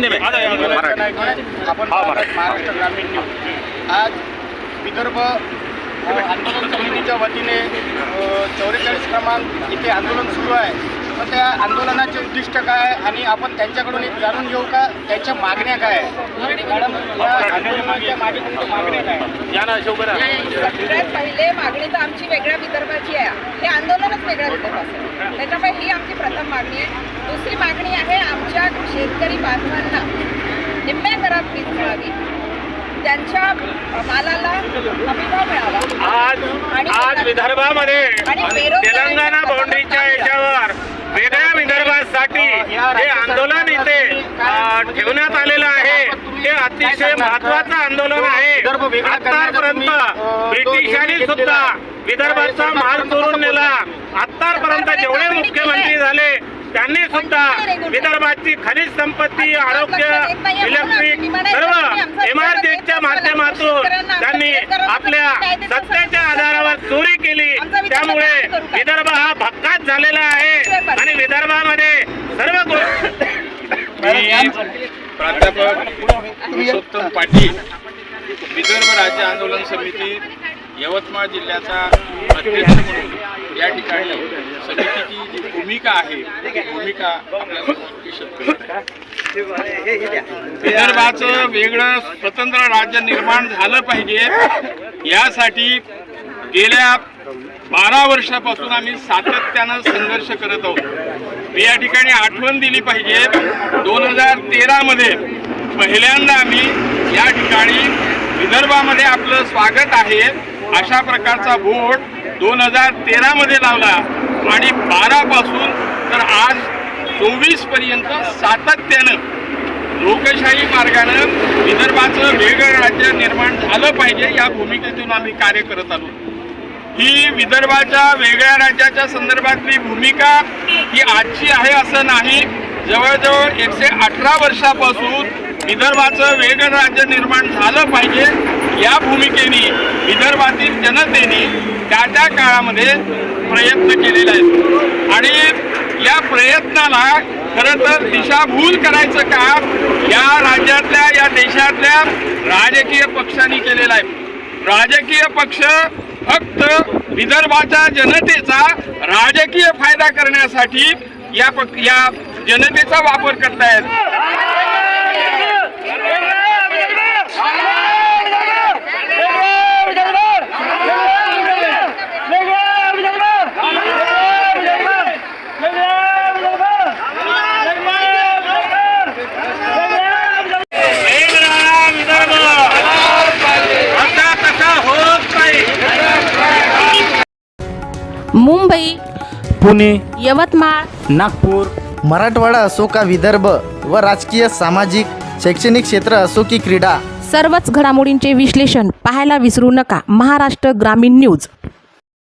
हिंदी में आपण महाराष्ट्र ग्रामीण न्यूज आज विदर्भ आंदोलन समितीच्या वतीने चौवेचाळीस क्रमांक इथे आंदोलन सुरू आहे. तर त्या आंदोलनाचे उद्दिष्ट काय आणि आपण त्यांच्याकडून एक जाणून घेऊ का? त्यांच्या मागण्या काय आहे मॅडम या आंदोलनाच्या मागे तुमच्या मागण्या काय? या ना अशोक. सगळ्यात पहिले मागणी तर आमची वेगळ्या विदर्भाची आहे. हे आंदोलनच वेगळ्या विदर्भाचं. त्याच्यामुळे ही आमची प्रथम मागणी आहे. दुसरी मागणी आहे आमच्या शेतकरी बांधवांना निम्म्या दरात वीज मिळावी. त्यांच्या मालाला मिळावा. आज आज विदर्भामध्ये तेलंगणा बाउंड्रीच्या याच्यावर वेगळ्या विदर्भासाठी हे आंदोलन इथे ठेवण्यात आलेलं आहे. अतिशय महत्वाचं आंदोलन आहे. आतापर्यंत ब्रिटिशांनी सुद्धा विदर्भाचा माल चोरून नेला. आतापर्यंत जेवढे मुख्यमंत्री झाले त्यांनी सुद्धा विदर्भाची खनिज संपत्ती आरोग्य इलेक्ट्रिक सर्व एमआरजीच्या माध्यमातून त्यांनी आपल्या सत्तेच्या आधारावर चोरी केली. त्यामुळे विदर्भ हा भक्काच झालेला आहे. आणि विदर्भामध्ये सर्व गोष्टी प्राध्यापक पुरुषोत्तम पाटील विदर्भ राज्य आंदोलन समिती यवतमाळ जिल्ह्याचा अध्यक्ष म्हणून या ठिकाणी समितीची जी भूमिका आहे ती भूमिका आपल्याला विदर्भाचं वेगळं स्वतंत्र राज्य निर्माण झालं पाहिजे यासाठी गेल्या बारा वर्षापासून आम्ही सातत्यानं संघर्ष करत आहोत. मी या ठिकाणी आठवण दिली पाहिजे दोन हजार तेरामध्ये पहिल्यांदा आम्ही या ठिकाणी विदर्भामध्ये आपलं स्वागत आहे. अशा प्रकारचा वोट दोन हजार तेरामध्ये लावला आणि बारापासून तर आज चोवीसपर्यंत सातत्यानं लोकशाही मार्गानं विदर्भाचं वेगळं राज्य निर्माण झालं पाहिजे या भूमिकेतून आम्ही कार्य करत आलो. ही विदर्भाच्या वेगळ्या राज्याच्या संदर्भातली भूमिका ही आजची आहे असं नाही. जवळजवळ एकशे अठरा वर्षापासून विदर्भाचं वेगळं राज्य निर्माण झालं पाहिजे. या भूमिकेने विदर्भातील जनतेने त्या त्या काळामध्ये प्रयत्न केलेले आहेत आणि या प्रयत्नाला खरं तर दिशाभूल करायचं काम या राज्यातल्या या देशातल्या राजकीय पक्षांनी केलेलं आहे. राजकीय पक्ष फक्त विदर्भाच्या जनतेचा राजकीय फायदा करण्यासाठी या पक या जनतेचा वापर करतायत. मुंबई पुणे यवतमाळ नागपूर मराठवाडा असो का विदर्भ व राजकीय सामाजिक शैक्षणिक क्षेत्र असो की क्रीडा? सर्वच घडामोडींचे विश्लेषण पाहायला विसरू नका. महाराष्ट्र ग्रामीण न्यूज.